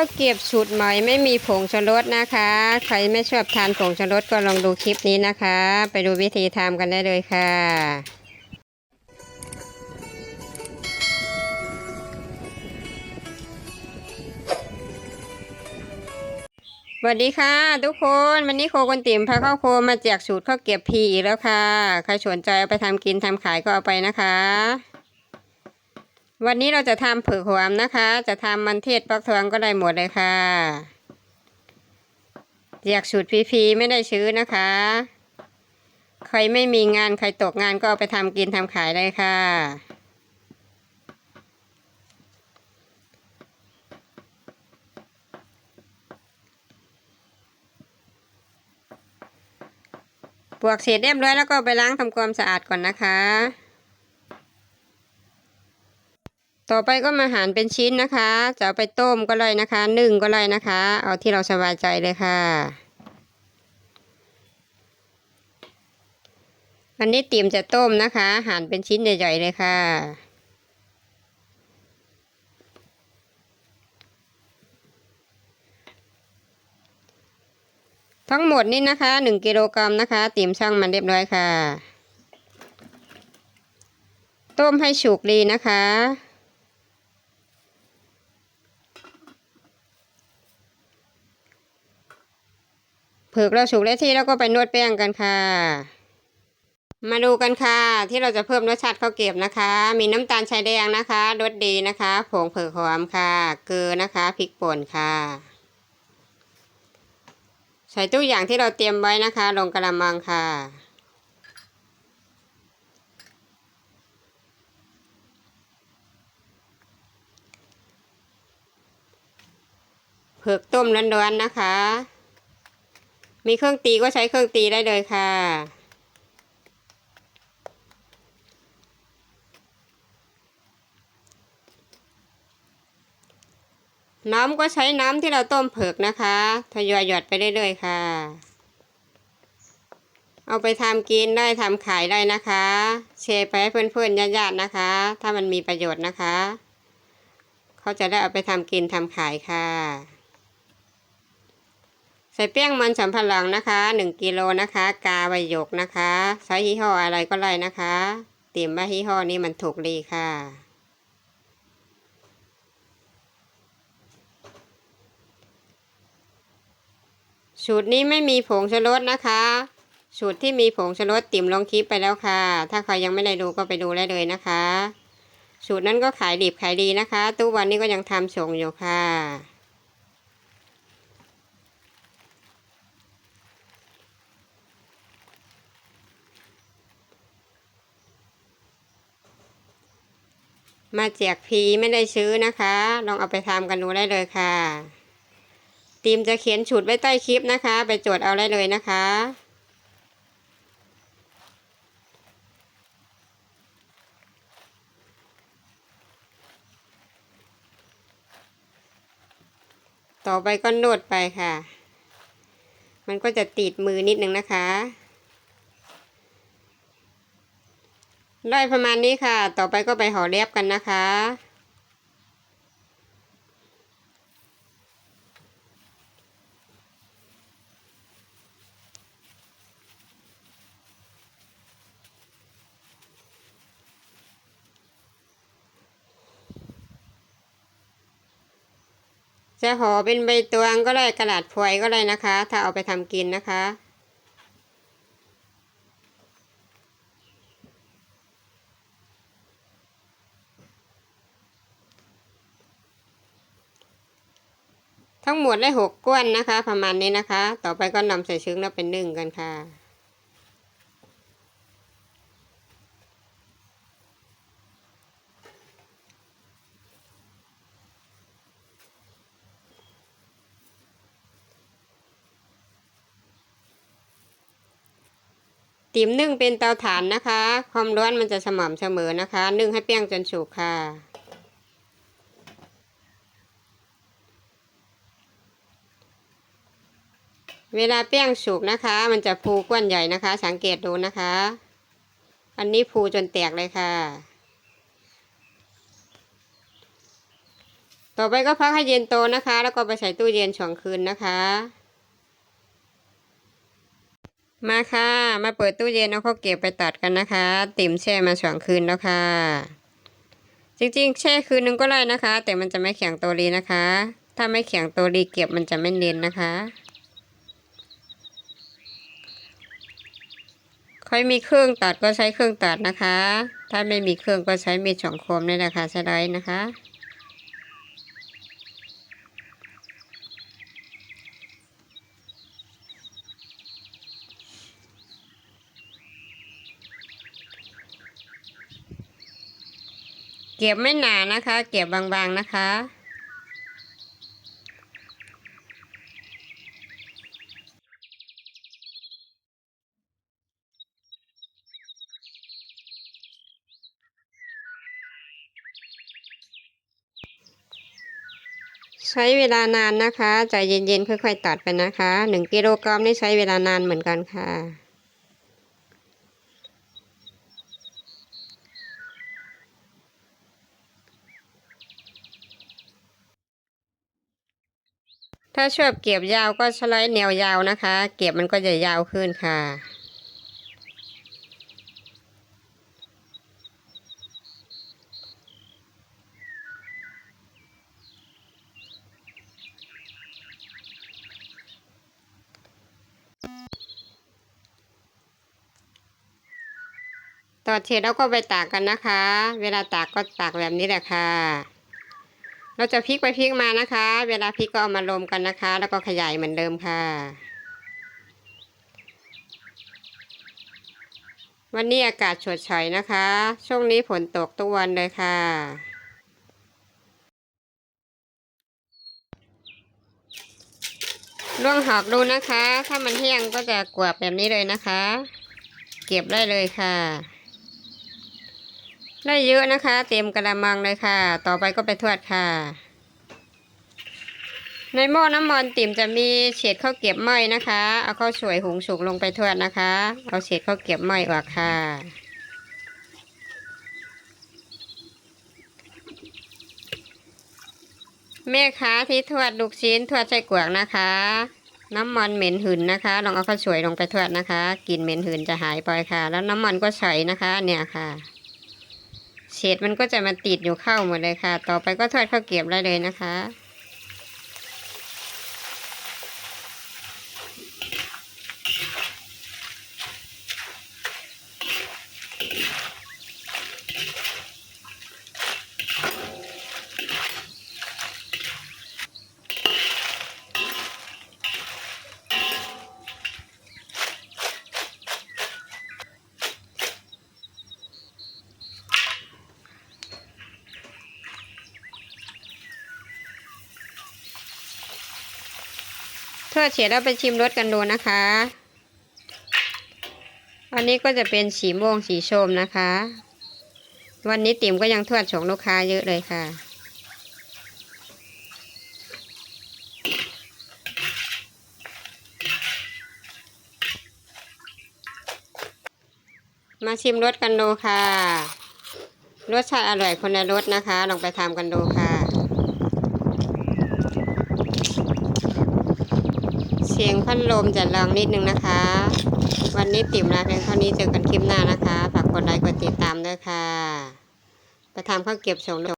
ข้าวเกรียบสูตรใหม่ไม่มีผงชูรสนะคะ ใครไม่ชอบทานผงชูรสก็ลองดูคลิปนี้นะคะ ไปดูวิธีทำกันได้เลยค่ะ สวัสดีค่ะ ทุกคนวันนี้โคกันติ๋มพาข้าวโคมาแจกสูตรข้าวเกรียบพีอีกแล้วค่ะ ใครสนใจเอาไปทำกินทำขายก็เอาไปนะคะ วันนี้เราจะทำเผือกหวามนะคะ จะทำมันเทศปักทองก็ได้หมดเลยค่ะแจกสูตรฟรีๆไม่ได้ซื้อนะคะ ใครไม่มีงานใครตกงานก็เอาไปทำกินทำขายได้ค่ะ ปวกเสร็จเรียบร้อยแล้วก็ไปล้างทำความสะอาดก่อนนะคะ ต่อไปก็มาหั่นเป็นชิ้นนะคะ จะเอาไปต้มก็เลยนะคะนึ่งก็เลยนะคะ เอาที่เราสบายใจเลยค่ะ อันนี้ติ๋มจะต้มนะคะ หั่นเป็นชิ้นใหญ่ๆเลยค่ะทั้งหมดนี่นะคะหนึ่งกิโลกรัมนะคะติ๋มช่างมันเรียบร้อยค่ะ ต้มให้สุกดีนะคะ ผือกเราสุกได้ที่แล้วก็ไปนวดแป้งกันค่ะ มาดูกันค่ะ ที่เราจะเพิ่มรสชาติข้าวเกรียบนะคะ มีน้ำตาลชายแดงนะคะรสดีนะคะผงเผือกหอมค่ะ เกลือนะคะพริกป่นค่ะใส่ตู้อย่างที่เราเตรียมไว้นะคะ ลงกระมังค่ะ เผือกต้มร้อนๆนะคะ มีเครื่องตีก็ใช้เครื่องตีได้เลยค่ะ น้ำก็ใช้น้ำที่เราต้มเผือกนะคะทยอยหยดไปเรื่อยๆค่ะ เอาไปทำกินได้ทำขายได้นะคะแชร์ไปให้เพื่อนๆญาติๆนะคะ ถ้ามันมีประโยชน์นะคะ เขาจะได้เอาไปทำกินทำขายค่ะ ส่เปี้ยงมันสำปะหลังนะคะหนึ่งกิโลนะคะ กาใบหยกนะคะใช้ยี่ห้ออะไรก็ได้นะคะเตรียมว่ายี่ห้อนี้มันถูกดีค่ะ สูตรนี้ไม่มีผงชูรสนะคะ สูตรที่มีผงชูรสติ่มลงคลิปไปแล้วค่ะ ถ้าใครยังไม่ได้ดูก็ไปดูได้เลยนะคะ สูตรนั้นก็ขายดิบขายดีนะคะ ตู้วันนี้ก็ยังทำส่งอยู่ค่ะ มาแจกฟรีไม่ได้ซื้อนะคะ ลองเอาไปทำกันดูได้เลยค่ะทีมจะเขียนฉุดไว้ใต้คลิปนะคะ ไปจดเอาได้เลยนะคะ ต่อไปก็นวดไปค่ะ มันก็จะติดมือนิดนึงนะคะ ได้ประมาณนี้ค่ะ ต่อไปก็ไปห่อเรียบกันนะคะ จะห่อเป็นใบตวงก็ได้กระดาษฟอยก็ได้นะคะ ถ้าเอาไปทำกินนะคะ ทั้งหมดได้หกก้วนนะคะ ประมาณนี้นะคะ ต่อไปก็นำใส่ซึ้งแล้วเป็นนึ่งกันค่ะติ๋มนึ่งเป็นเตาถ่านนะคะ ความร้อนมันจะสม่ำเสมอนะคะ นึ่งให้เปี้ยงจนสุกค่ะ เวลาเป้งสุกนะคะ มันจะฟูก้นใหญ่นะคะ สังเกตดูนะคะ อันนี้ฟูจนแตกเลยค่ะ ต่อไปก็พักให้เย็นโตนะคะ แล้วก็ไปใส่ตู้เย็นสองคืนนะคะ มาค่ะ มาเปิดตู้เย็นเอาข้าวเก็บไปตัดกันนะคะ ติ่มแช่มาสองคืนแล้วค่ะ จริงๆ แช่คืนนึงก็ได้นะคะ แต่มันจะไม่แข็งตัวรีนะคะ ถ้าไม่แข็งตัวรีเก็บมันจะไม่เนียนนะคะ ใครมีเครื่องตัดก็ใช้เครื่องตัดนะคะ ถ้าไม่มีเครื่องก็ใช้มีดสองคมนี่แหละค่ะใช้ได้นะคะเก็บไม่หนานะคะ เก็บบางๆนะคะ ใช้เวลานานนะคะใจเย็นๆค่อย ๆ ตัดไปนะคะหนึ่งกิโลกรัมนี่ใช้เวลานานเหมือนกันค่ะ ถ้าชอบเก็บยาวก็สไลด์แนวยาวนะคะ เก็บมันก็จะยาวขึ้นค่ะ ต่อเสร็จแล้วก็ไปตากกันนะคะ เวลาตากก็ตากแบบนี้แหละค่ะ เราจะพลิกไปพลิกมานะคะ เวลาพลิกก็เอามารมกันนะคะ แล้วก็ขยายเหมือนเดิมค่ะ วันนี้อากาศฉดเฉยนะคะ ช่วงนี้ฝนตกทุกวันเลยค่ะล่วงหอกดูนะคะ ถ้ามันแห้งก็จะกวบแบบนี้เลยนะคะ เก็บได้เลยค่ะ ได้เยอะนะคะ เต็มกระมังเลยค่ะ ต่อไปก็ไปทอดค่ะ ในหม้อน้ำมันติ่มจะมีเศษข้าวเก็บไหมนะคะ เอาข้าวสวยหุงสุกลงไปทอดนะคะ เอาเศษข้าวเก็บไหมออกค่ะแม่ค้าที่ทอดลูกชิ้นทอดไส้กวางนะคะ น้ำมันเหม็นหืนนะคะ ลองเอาข้าวสวยลงไปทอดนะคะกลิ่นเหม็นหืนจะหายไปค่ะ แล้วน้ำมันก็ใสนะคะ เนี่ยค่ะ เศษมันก็จะมาติดอยู่เข้าหมดเลยค่ะ ต่อไปก็ทอดข้าวเกรียบได้เลยนะคะ ทอดเสร็จแล้วไปชิมรสกันดูนะคะ อันนี้ก็จะเป็นสีม่วงสีส้มนะคะ วันนี้ติ๋มก็ยังทอดส่งลูกค้าเยอะเลยค่ะ มาชิมรสกันดูค่ะ รสชาติอร่อยคนละรสนะคะ ลองไปทำกันดูค่ะ เสียงพัดลมจะลองนิดนึงนะคะ วันนี้ติ๋มลาเพียงเท่านี้เจอกันคลิปหน้านะคะ ฝากกดไลค์กดติดตามด้วยค่ะจะทำข้าวเก็บส่ง